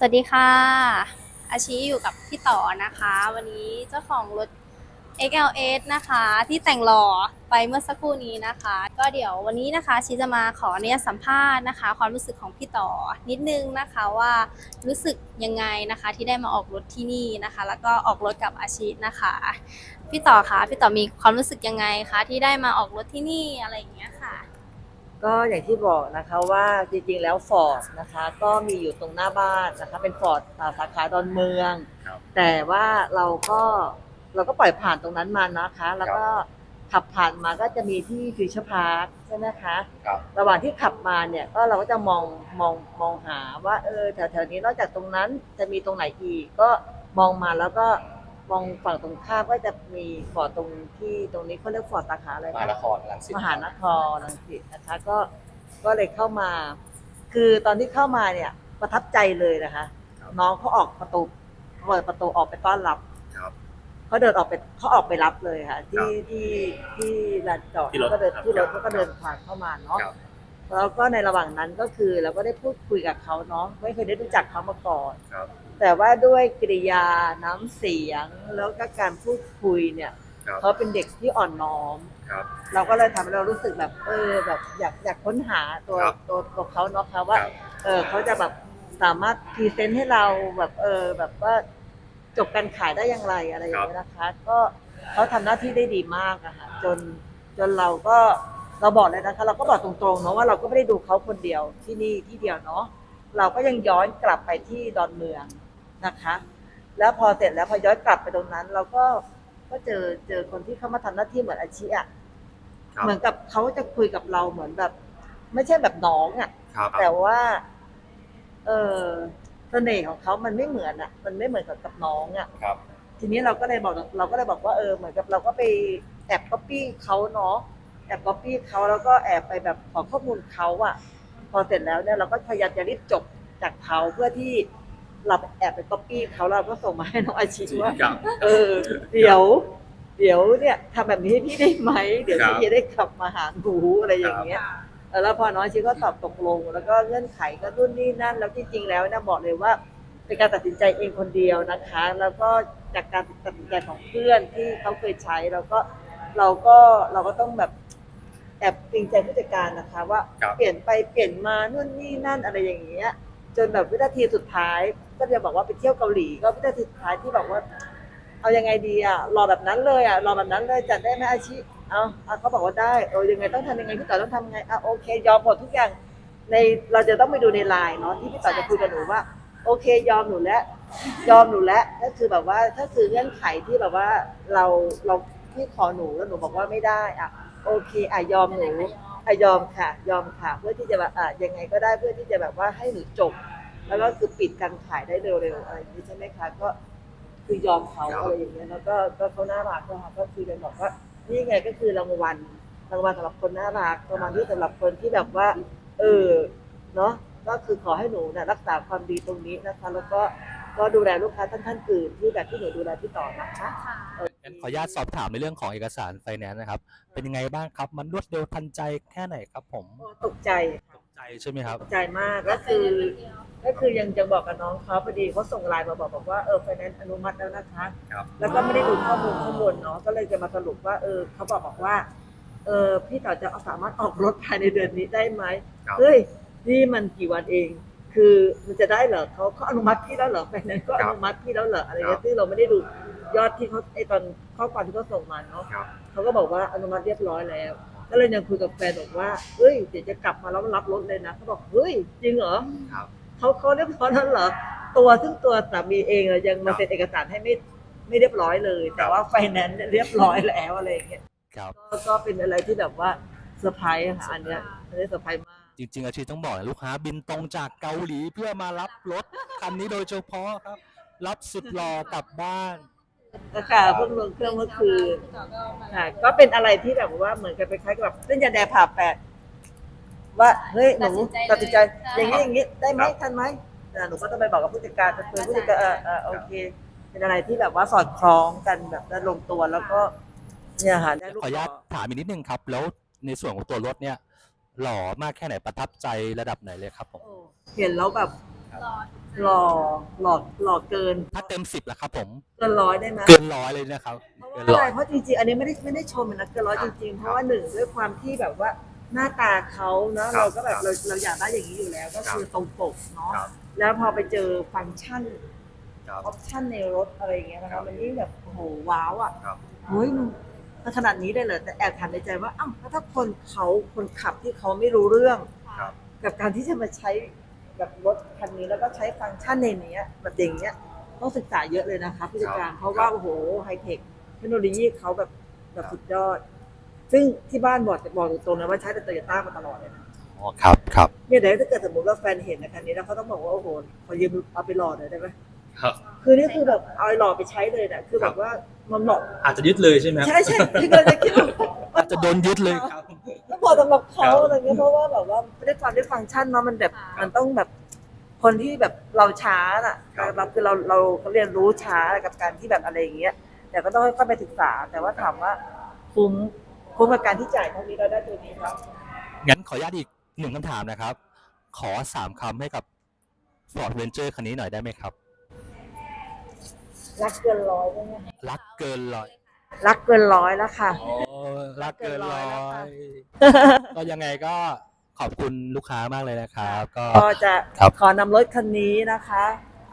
สวัสดีค่ะ อาชีอยู่กับพี่ต่อนะคะ วันนี้เจ้าของรถ XLS นะคะ ที่แต่งหล่อไปเมื่อสักครู่นี้นะคะ ก็เดี๋ยววันนี้นะคะชีจะมาขออนุญาตสัมภาษณ์นะคะ ความรู้สึกของพี่ต่อนิดนึงนะคะว่ารู้สึกยังไงนะคะที่ได้มาออกรถที่นี่นะคะ แล้วก็ออกรถกับอาชีนะคะ พี่ต่อคะพี่ต่อมีความรู้สึกยังไงคะที่ได้มาออกรถที่นี่อะไรอย่างเงี้ยค่ะ ก็อย่างที่บอกนะคะว่าจริงๆแล้วฟอร์ดนะคะก็มีอยู่ตรงหน้าบ้านนะคะเป็นฟอร์ดสาขาดอนเมือง ครับแต่ว่าเราก็เราก็ปล่อยผ่านตรงนั้นมานะคะ แล้วก็ขับผ่านมาก็จะมีที่ฟิวเจอร์พาร์คใช่ไหมคะ ครับระหว่างที่ขับมาเนี่ยก็เราก็จะมองมองมองหาว่าเออแถวๆนี้นอกจากตรงนั้นจะมีตรงไหนอีกก็มองมาแล้วก็ มองฝั่งตรงข้ามก็จะมีฟอร์ดตรงที่ตรงนี้เขาเรียกฟอร์ดสาขาอะไรมคะหานครรังสิตมหานครรังสิตนะคะ ก็ก็เลยเข้ามา คือตอนที่เข้ามาเนี่ย ประทับใจเลยนะคะ น้องเขาออกประตูเปิดประตูออกไปต้อนรับครับ เขาเดินออกไปเขาออกไปรับเลยค่ะ ที่ครับที่ที่ลานจอดที่รถเขาก็เดินครับที่รถครับเขาก็เดินผ่านเข้ามาเนาะครับ แล้วก็ในระหว่างนั้นก็คือเราก็ได้พูดคุยกับเขาเนาะไม่เคยได้รู้จักเขามาก่อน ครับ แต่ว่าด้วยกริยาน้ำเสียงแล้วก็การพูดคุยเนี่ยครับเขาเป็นเด็กที่อ่อนน้อม ครับ เราก็เลยทำให้เรารู้สึกแบบเออแบบอยากอยากค้นหาตัวครับตัวตัวเขาเนาะค่ะว่า ครับเออเขาจะแบบสามารถพรีเซนต์ให้เราแบบเออแบบว่าจบการขายได้อย่างไรอะไรอย่างเงี้ยนะคะ ก็เขาทำหน้าที่ได้ดีมากอะค่ะจนจนเราก็เราบอกเลยนะคะ เราก็บอกตรงๆเนาะว่าเราก็ไม่ได้ดูเขาคนเดียวที่นี่ที่เดียวเนาะเราก็ยังย้อนกลับไปที่ดอนเมือง นะคะ แล้วพอเสร็จแล้วพอย้อนกลับไปตรงนั้น เราก็ก็เจอเจอคนที่เขามาทำหน้าที่เหมือนอาชีอะครับเหมือนกับเขาจะคุยกับเราเหมือนแบบ ไม่ใช่แบบน้องอะ่ะครับแต่ว่า เออเสน่ห์ของเขามันไม่เหมือนอะ่ะ มันไม่เหมือนกับกับน้องอะ่ะครับ ทีนี้เราก็เลยบอกเราก็เลยบอกว่าเออเหมือนกับเราก็ไปแอบก๊อปปี้เขาเนาะแอบก๊อปปี้เขาแล้วก็แอบไปแบบขอข้อมูลเขาอะพอเสร็จแล้วเนี่ยเราก็พยายามจะรีบจบจากเขาเพื่อที่ เราแอบไปก๊อปปี้เขาเราก็ส่งมาให้น้องอาชีว่า ครับ เออ เดี๋ยว เดี๋ยวเนี่ยทำแบบนี้ให้พี่ได้ไหม เดี๋ยวครับ พี่จะได้กลับมาหาหนูอะไรอย่างเงี้ยเออแล้วพอน้องอาชีก็ตอบตกลง แล้วก็เงื่อนไขก็รุ่นนี่นั่น แล้วจริงๆแล้วนะบอกเลยว่าเป็นการตัดสินใจเองคนเดียวนะคะ แล้วก็จากการตัดสินใจของเพื่อนที่เขาเคยใช้แล้วก็เราก็เราก็ต้องแบบแอบเกรงใจผู้จัดการนะคะ ว่าครับ เปลี่ยนไปเปลี่ยนมานู่นนี่นั่นอะไรอย่างเงี้ย จนแบบวินาทีสุดท้าย ก็จะบอกว่าไปเที่ยวเกาหลี ก็วินาทีสุดท้ายที่บอกว่า เอายังไงดีอะรอแบบนั้นเลยอะรอแบบนั้นเลยจัดได้ไหมอาชีเอาเอาเขาบอกว่าได้เออยังไงต้องทำยังไงพี่ต่อต้องทำไงอะโอเค ยอมหมดทุกอย่างในเราจะต้องไปดูในไลน์เนาะที่พี่ต่อจะคุยกับหนูว่า โอเค ยอมหนูแล้วยอมหนูแล้วก็คือแบบว่าถ้าคือเงื่อนไขที่แบบว่าเราเราพี่ขอหนูแล้วหนูบอกว่าไม่ได้อะโอเคอะยอมหนู อะยอมค่ะ ยอมค่ะ เพื่อที่จะแบบอะยังไงก็ได้เพื่อที่จะแบบว่าให้หนูจบ แล้วก็คือปิดการขายได้เร็วๆอะไรอย่างนี้ใช่ไหมคะก็คือยอมเขาครับอะไรอย่างเงี้ยแล้วก็ก็เขาน่ารักนะคะก็คุยกันบอกว่านี่ไงก็คือรางวัลรางวัลสำหรับคนน่ารักรางวัลที่สำหรับคนที่แบบว่า เออเนาะก็คือขอให้หนูนะรักษาความดีตรงนี้นะคะ แล้วก็ก็ดูแลลูกค้าท่านท่านๆอื่นที่แบบที่หนูดูแลที่ต่อนะคะ งั้นขออนุญาตสอบถามในเรื่องของเอกสารไฟแนนซ์นะครับ เป็นยังไงบ้างครับ มันรวดเร็วทันใจแค่ไหนครับผมตกใจตกใจใช่ไหมครับ ตกใจมากก็คือ ก็คือยังจะบอกกับน้องเขาพอดีเขาส่งไลน์มาบอกบอกว่าเออไฟแนนซ์อนุมัติแล้วนะคะ ครับ แล้วก็ไม่ได้ดูข้อมูลข้างบนเนาะก็เลยจะมาสรุปว่าเออเขาบอกบอกว่าเออพี่ต่อจะสามารถออกรถภายในเดือนนี้ได้ไหมครับ เฮ้ยนี่มันกี่วันเอง คือมันจะได้เหรอเขาเขาอนุมัติพี่แล้วเหรอไฟแนนซ์ก็อนุมัติพี่แล้วเหรออะไรเงี้ยซึ่งเราไม่ได้ดูยอดที่เขาไอตอนข้อความที่เขาส่งมาเนาะครับ เขาก็บอกว่าอนุมัติเรียบร้อยแล้ว ก็เลยยังคุยกับแฟนบอกว่าเฮ้ยเดี๋ยวจะกลับมาแล้วรับรถเลยนะเขาบอกเฮ้ยจริงเหรอครับ เขาเขาเรียบร้อยแล้วเหรอตัวซึ่งตัวสามีเองอะยังมาครับเซ็นเอกสารให้ไม่ไม่เรียบร้อยเลย แต่ว่าไฟแนนซ์เนี่ยเรียบร้อยแล้วอะไรอย่างเงี้ยครับก็ก็เป็นอะไรที่แบบว่าเซอร์ไพรส์อะค่ะอันเนี้ยอันนี้เซอร์ไพรส์มาก จริง ๆ อาชีพต้องบอกนะลูกค้าบินตรงจากเกาหลีเพื่อมารับรถคันนี้โดยเฉพาะครับ รับสุดหล่อกลับบ้านอากาศเพิ่งลงเครื่องเมื่อคืนค่ะ ก็เป็นอะไรที่แบบว่าเหมือนกับไปคล้ายกับแบบเล่นยาแดงผ่าแปดว่าเฮ้ยหนูตัตัดดสิสินนใจใจเลยอย่างนี้อย่างนี้ได้ไหมครับทันไหมอ่าหนูก็ต้องไปบอกกับผู้จัดการเพื่อนผู้จัดการเออเออโอเค เป็นอะไรที่แบบว่าสอดคล้องกันแบบและลงตัวแล้วก็ เนี่ยค่ะได้ลูกขออนุญาตต่อถามอีกนิดนึงครับ แล้วในส่วนของตัวรถเนี่ย หล่อมากแค่ไหนประทับใจระดับไหนเลยครับผมโอ้เห็นแล้วแบบรอถูกใจหล่อหล่อหล่อเกินถ้าเต็มสิบละครับผม เกินร้อยได้ไหมเกินร้อยเลยนะครับเพราะเกิว่านร้อะอไรย เพราะจริงๆอันนี้ไม่ได้ไม่ได้ชมนะเกินร้อยครัจบริงๆเพครัราะบว่าหนึ่งด้วยความที่แบบว่าหน้าตาเขาเนาะครับเราก็แบบครับเราเราอยากได้อย่างนี้อยู่แล้ว ก็คือครับตรงปกเนาะครับแล้วพอไปเจอฟังก์ชันครับออปชันในรถอะไรอย่างเงี้ยนะครัคะบมันยิ่งแบบโอ้โหว้าวอะครับ เฮ้ยมันมัน ขนาดนี้ได้เลยแต่แอบถามในใจว่าอ้าวแล้วถ้าคนเขาคนขับที่เขาไม่รู้เรื่อง ครับ กับการที่จะมาใช้แบบรถคันนี้แล้วก็ใช้ฟังก์ชันในเนี้ยแบบอย่างเงี้ยต้องศึกษาเยอะเลยนะคะผู้จัดการครับเพราะว่าครับโอ้โหไฮเทคเทคโนโลยีเขาแบบแบบสุดยอด ซึ่งที่บ้านบอกบอกตรงๆนะว่าใช้แต่โตโยต้ามาตลอดเลยนะอ๋อครับครับเนี่ยเดี๋ยวถ้าเกิดสมมติว่าแฟนเห็นนะคันนี้แล้วเขาต้องบอกว่าโอ้โหขอยืมเอาไปหล่อหน่อยได้ไหม ครับ คือนี่คือแบบเอาไอ้หล่อไปใช้เลยนะคือแบบว่ามันเหมาะอาจจะยึดเลยใช่ไหมครับใช่ใช่คือเราจะคิดว่าอาจจะโดนยึดเลยครับแล้วพอสำหรับเขาครับอะไรเงี้ยเพราะว่าแบบว่าไม่ได้ความได้ฟังก์ชันเนาะมันแบบมันต้องแบบคนที่แบบเราช้าน่ะครับเราคือเราเราเรียนรู้ช้ากับการที่แบบอะไรอย่างเงี้ย แต่ก็ต้องค่อยๆไปศึกษา แต่ว่าถามว่าคุ้มคุ้มกับการที่จ่ายเท่านี้เราได้ตัวนี้ครับงั้นขออนุญาตอีกหนึ่งคำถามนะครับ ขอสามคำให้กับ Ford Ranger คันนี้หน่อยได้ไหมครับ รักเกินร้อยใช่ไหมรักเกินร้อยรักเกินร้อยแล้วค่ะ โอ้รักเกินร้อรักเกินร้อยแล้วยค่ะก็ยังไงก็ขอบคุณลูกค้ามากเลยนะครับ ก็ ก็จะครับขอนำรถคันนี้นะคะ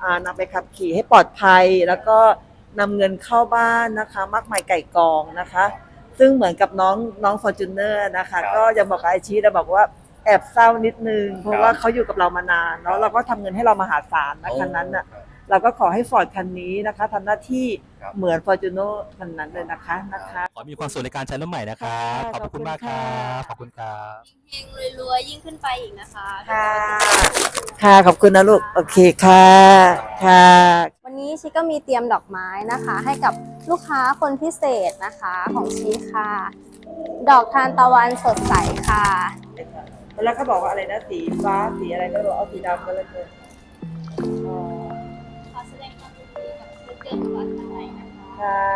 อ่านำไปขับขี่ให้ปลอดภัย แล้วก็นำเงินเข้าบ้านนะคะ มากมายไก่กองนะคะ ซึ่งเหมือนกับน้องน้องฟอร์จูเนอร์นะคะครับก็ยังบอกกับไอชีเราบอกว่าแอบเศร้านิดนึง เพราะครับว่าเขาอยู่กับเรามานานเนาะเราก็ทำเงินให้เรามหาศาลนะคันนั้นน่ะ เราก็ขอให้ฟอร์ดคันนี้นะคะทำหน้าที่ครับ เหมือนฟอร์จูเนอร์คันนั้นเลยนะคะนะคะ ขอมีความสุขในการใช้รถใหม่นะครับค่ะขอบพระคุณมากครัขอบคุณค่ะบขอบคุณครับ เฮงๆรวยๆยิ่งขึ้นไปอีกนะคะ ค่ะ ค่ะขอบคุณนะลูก โอเคค่ะ ค่ะ วันนี้ชิก็มีเตรียมดอกไม้นะคะ ให้กับลูกค้าคนพิเศษนะคะของชิค่ะ ดอกทานตะวันสดใสค่ะ แล้วเขาบอกว่าอะไรนะสีฟ้าสีอะไรก็บอกเอาสีดำก็แล้วกันอ๋อ ค่ะ